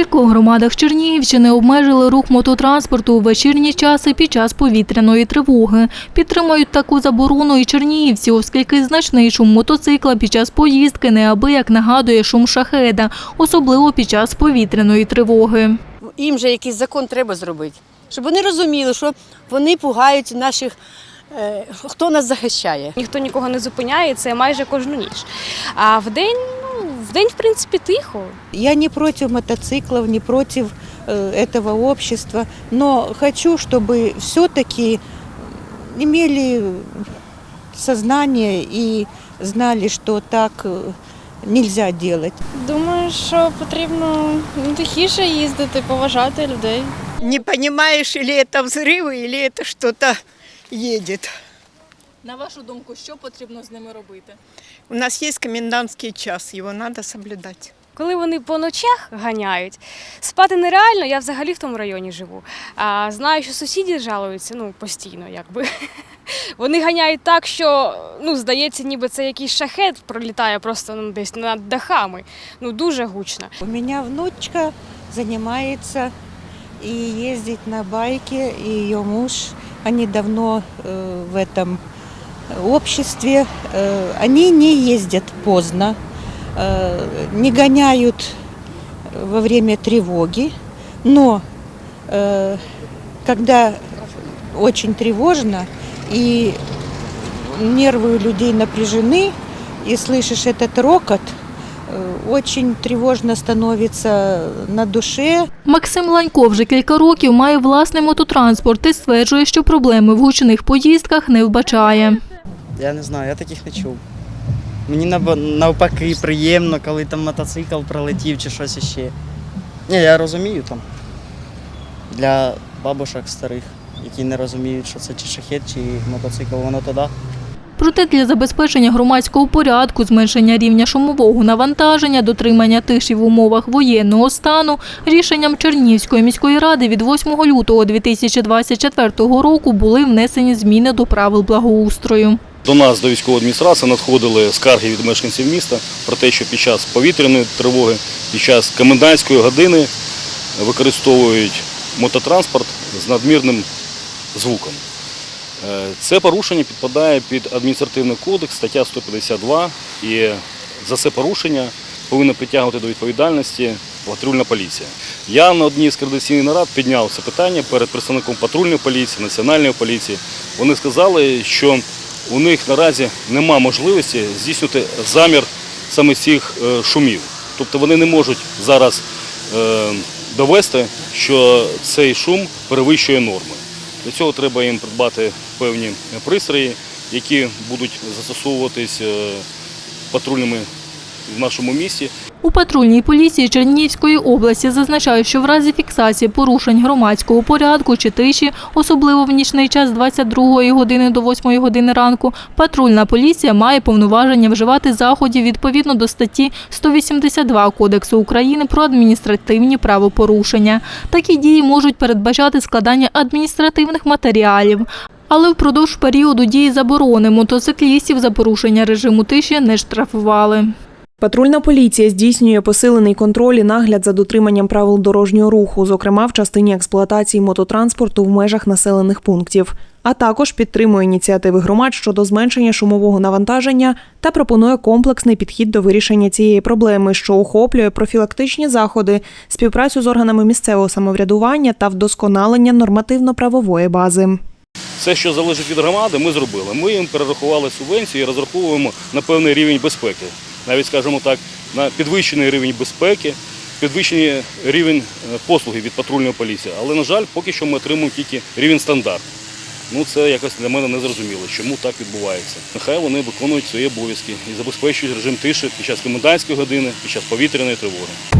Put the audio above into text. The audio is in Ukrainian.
кількох громадах Чернігівщини обмежили рух мототранспорту у вечірні часи під час повітряної тривоги. Підтримують таку заборону і чернігівці, оскільки значний шум мотоцикла під час поїздки неабияк нагадує шум шахеда, особливо під час повітряної тривоги. їм же якийсь закон треба зробити, щоб вони розуміли, що вони пугають наших, е, хто нас захищає. Ніхто нікого не зупиняє, це майже кожну ніч. А в день, ну, в день, в принципі, тихо. Я не против мотоциклов, не против э, этого общества, но хочу, чтобы все-таки имели сознание и знали, что так э, нельзя делать. Думаю, що потрібно ну, тихіше їздити, поважати людей. не понимаешь, или это взрывы, или это что-то едет. На вашу думку, що потрібно з ними робити? У нас есть комендантский час, его надо соблюдать. Коли вони по ночах ганяють, спати нереально, я взагалі в тому районі живу. А знаю, що сусіди жалуються ну, постійно, якби. Вони ганяють так, що ну, здається, ніби це якийсь шахет пролітає просто ну, десь над дахами. Ну, дуже гучно. У меня внучка занимается и ездит на байке, и ее муж, они давно э, в этом обществе, э, они не ездят поздно, э, не гоняют во время тревоги, но э, когда очень тревожно и нервы у людей напряжены, и слышишь этот рокот, э, очень тревожно становится на душе. Максим Ланько вже кілька років має власний мототранспорт і стверджує, що проблеми в гучних поїздках не вбачає. Я не знаю, я таких не чув. Мені нав- навпаки приємно, коли там мотоцикл пролетів чи щось іще. Ні, я розумію там. Для бабушок старих, які не розуміють, що це чи шахет, чи мотоцикл, воно туди. Проте для забезпечення громадського порядку, зменшення рівня шумового навантаження, дотримання тиші в умовах воєнного стану, рішенням Чернігівської міської ради від 8 лютого 2024 року були внесені зміни до правил благоустрою. До нас, до військової адміністрації, надходили скарги від мешканців міста про те, що під час повітряної тривоги, під час комендантської години використовують мототранспорт з надмірним звуком. Е, Це порушення підпадає під адміністративний кодекс, стаття 152, і за це порушення повинна притягувати до відповідальності патрульна поліція. Я на одній з координаційних нарад підняв це питання перед представником патрульної поліції, національної поліції. Вони сказали, що у них наразі нема можливості здійснити замір саме цих е, шумів. Тобто вони не можуть зараз е, довести, що цей шум перевищує норми. Для цього треба їм придбати певні пристрої, які будуть застосовуватись е, патрульними в нашому місті. У патрульній поліції Чернігівської області зазначають, що в разі фіксації порушень громадського порядку чи тиші, особливо в нічний час з 22 години до 8 години ранку, патрульна поліція має повноваження вживати заходів відповідно до статті 182 Кодексу України про адміністративні правопорушення. Такі дії можуть передбачати складання адміністративних матеріалів. Але впродовж періоду дії заборони мотоциклістів за порушення режиму тиші не штрафували. Патрульна поліція здійснює посилений контроль і нагляд за дотриманням правил дорожнього руху, зокрема в частині експлуатації мототранспорту в межах населених пунктів. А також підтримує ініціативи громад щодо зменшення шумового навантаження та пропонує комплексний підхід до вирішення цієї проблеми, що охоплює профілактичні заходи, співпрацю з органами місцевого самоврядування та вдосконалення нормативно-правової бази. Все, що залежить від громади, ми зробили. Ми їм перерахували субвенцію і розраховуємо на певний рівень безпеки. Навіть, скажімо так, на підвищений рівень безпеки, підвищений рівень е, послуги від патрульної поліції. Але, на жаль, поки що ми отримуємо тільки рівень стандарт. Ну, це якось для мене не зрозуміло, чому так відбувається. Нехай вони виконують свої обов'язки і забезпечують режим тиші під час комендантської години, під час повітряної тривоги.